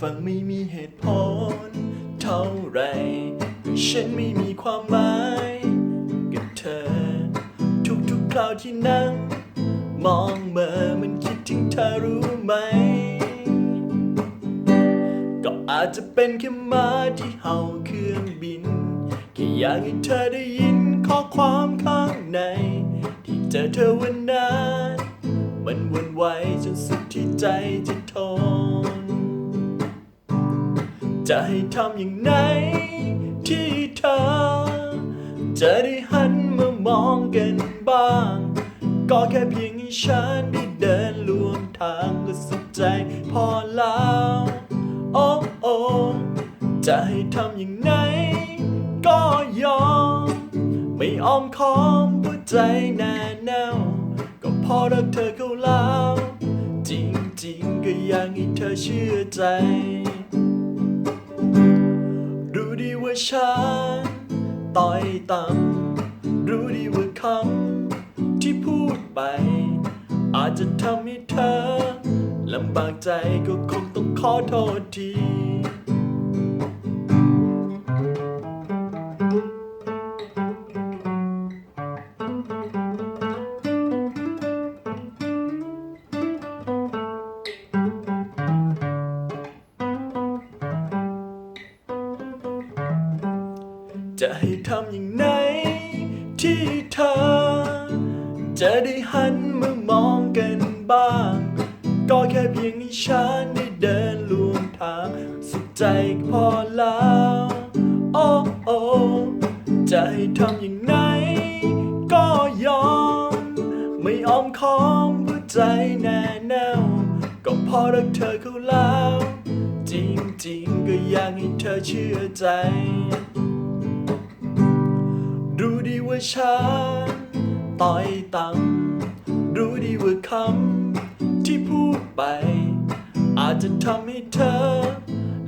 ฟังไม่มีเหตุผล เท่าไร ฉันไม่มีความหมายกับเธอ ทุกๆคราวที่นั่ง มองเมื่อมันคิดถึงเธอรู้ไหม ก็อาจจะเป็นแค่มาที่เห่าเครื่องบินแค่อยากให้เธอได้ยินข้อความข้างใน ที่เจอเธอวันนั้นมันวนไหวจนสุดที่ใจจะทน จะให้ทำอย่างไหนที่เธอ จะได้หันมามองกันบ้าง ก็แค่เพียงให้ฉันได้เดินลวงทางก็สุขใจพอแล้วโอ้โอ้จะให้ทำอย่างไหนก็ยอม ไม่อ้อมค้อมหัวใจแน่แน่วก็พอรักเธอเข้าแล้ว จริงๆ ก็อยากให้เธอเชื่อใจ ว่าฉันต่อยต่ำรู้ดีว่าคำที่พูดไป อาจจะทำให้เธอลำบากใจก็คงต้องขอโทษที จะให้ทำอย่างไหน ที่เธอ จะได้หันมามองกันบ้าง ก็แค่เพียงให้ฉันได้เดินลวงทาง สุขใจก็พอแล้วโอ้โอ้จะให้ทำอย่างไหน ก็ยอม ไม่อ้อมค้อมหัวใจแน่แน่วก็พอรักเธอเขาแล้ว จริงๆ ก็อยากให้เธอเชื่อใจ ว่าฉันต่อยต่ำรู้ดีว่าคำที่พูดไป อาจจะทำให้เธอ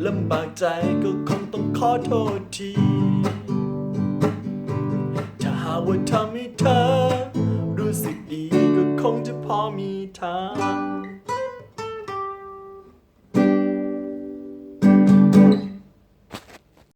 ลำบากใจก็คงต้องขอโทษที ถ้าหากว่าทำให้เธอ รู้สึกดีก็คงจะพอมีทาง